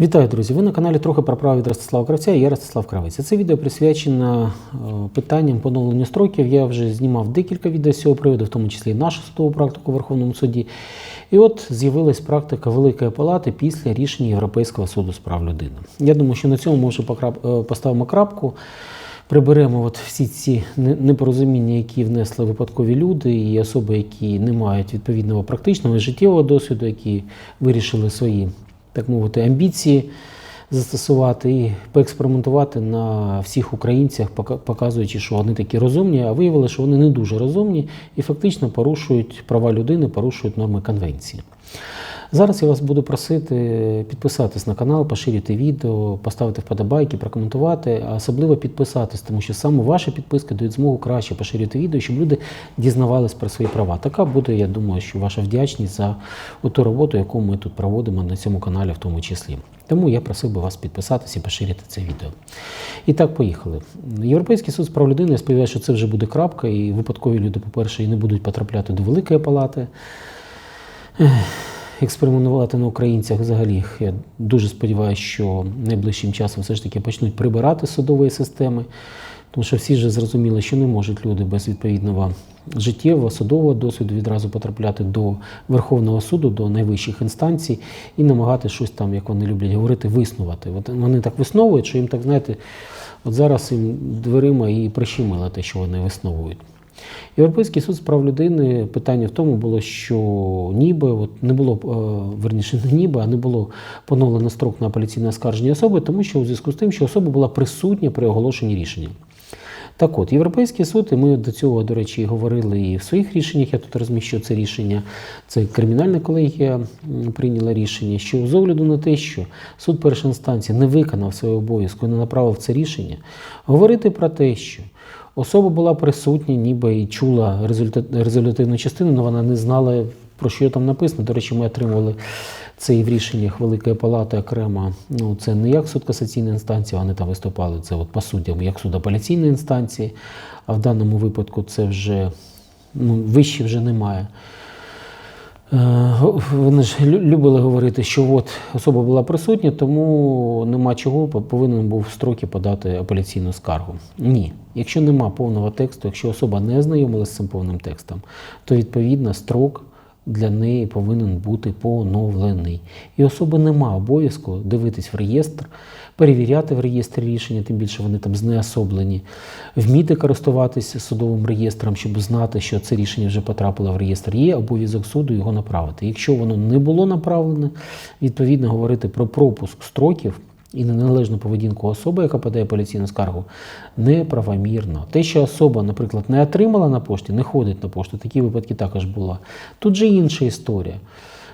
Вітаю, друзі! Ви на каналі трохи про право від Ростислава Кравця я Ростислав Кравець. Це відео присвячено е, питанням поновлення строків. Я вже знімав декілька відео з цього приводу, в тому числі і нашу судову практику в Верховному суді. І от з'явилась практика Великої Палати після рішення Європейського суду з прав людини. Я думаю, що на цьому ми вже е, поставимо крапку. Приберемо от всі ці непорозуміння, які внесли випадкові люди, і особи, які не мають відповідного практичного життєвого досвіду, які вирішили свої, так мовити, амбіції застосувати і поекспериментувати на всіх українцях, показуючи, що вони такі розумні, а виявили, що вони не дуже розумні і фактично порушують права людини, порушують норми конвенції. Зараз я вас буду просити підписатись на канал, поширити відео, поставити вподобайки, прокоментувати, а особливо підписатись, тому що саме ваші підписки дають змогу краще поширити відео, щоб люди дізнавались про свої права. Така буде, я думаю, що ваша вдячність за ту роботу, яку ми тут проводимо на цьому каналі, в тому числі. Тому я просив би вас підписатись і поширити це відео. І так, поїхали. Європейський суд з прав людини, я сподіваюся, що це вже буде крапка, і випадкові люди, по-перше, і не будуть потрапляти до Великої палати експериментувати на українцях взагалі. Я дуже сподіваюся, що найближчим часом все ж таки почнуть прибирати з судової системи, тому що всі вже зрозуміли, що не можуть люди без відповідного життєвого судового досвіду відразу потрапляти до Верховного суду, до найвищих інстанцій і намагати щось там, як вони люблять говорити, виснувати. От вони так висновують, що їм так, знаєте, от зараз їм дверима і прищемило те, що вони висновують. Європейський суд з прав людини питання в тому було, що ніби от не було е, верніше не ніби, а не було поновлено строк на апеляційне оскарження особи, тому що у зв'язку з тим, що особа була присутня при оголошенні рішення. Так от, Європейський суд, і ми до цього, до речі, говорили і в своїх рішеннях, я тут розміщу це рішення, це кримінальна колегія прийняла рішення, що з огляду на те, що суд першої інстанції не виконав свого обов'язку, не направив це рішення, говорити про те, що особа була присутня, ніби і чула результат, результативну частину, але вона не знала, про що там написано. До речі, ми отримували це і в рішеннях Великої Палати окремо. Ну, це не як суд касаційної інстанції, вони там виступали. Це от по суддям, як суд апеляційної інстанції. А в даному випадку це вже ну, вище вже немає. Е, Вони ж любили говорити, що от особа була присутня, тому нема чого, по- повинен був в строки подати апеляційну скаргу. Ні. Якщо нема повного тексту, якщо особа не ознайомилася з цим повним текстом, то відповідно строк для неї повинен бути поновлений. І особи нема обов'язку дивитись в реєстр, перевіряти в реєстрі рішення, тим більше вони там знеособлені, вміти користуватися судовим реєстром, щоб знати, що це рішення вже потрапило в реєстр. Є обов'язок суду його направити. Якщо воно не було направлене, відповідно говорити про пропуск строків. І неналежну поведінку особи, яка подає поліційну скаргу, неправомірно. Те, що особа, наприклад, не отримала на пошті, не ходить на пошту, такі випадки також були. Тут же інша історія.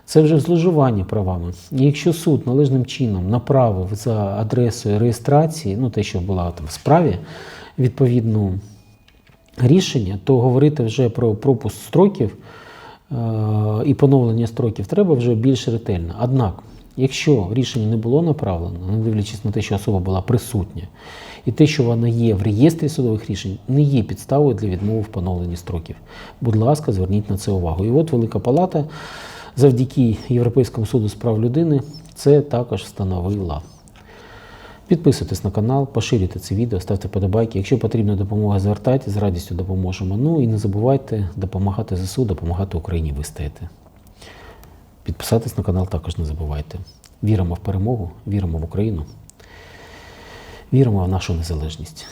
Це вже зловживання правами. І якщо суд належним чином направив за адресою реєстрації, ну те, що була там в справі, відповідну рішення, то говорити вже про пропуск строків е, і поновлення строків треба вже більш ретельно. Однак, якщо рішення не було направлено, не дивлячись на те, що особа була присутня, і те, що вона є в реєстрі судових рішень, не є підставою для відмови в поновленні строків. Будь ласка, зверніть на це увагу. І от Велика Палата завдяки Європейському суду з прав людини це також встановила. Підписуйтесь на канал, поширюйте це відео, ставте подобайки. Якщо потрібна допомога, звертайтеся, з радістю допоможемо. Ну і не забувайте допомагати ЗСУ, допомагати Україні вистояти. Підписатись на канал також не забувайте. Віримо в перемогу, віримо в Україну, віримо в нашу незалежність.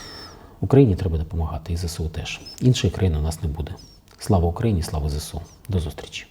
Україні треба допомагати, і ЗСУ теж. Іншої країни у нас не буде. Слава Україні, слава ЗСУ. До зустрічі!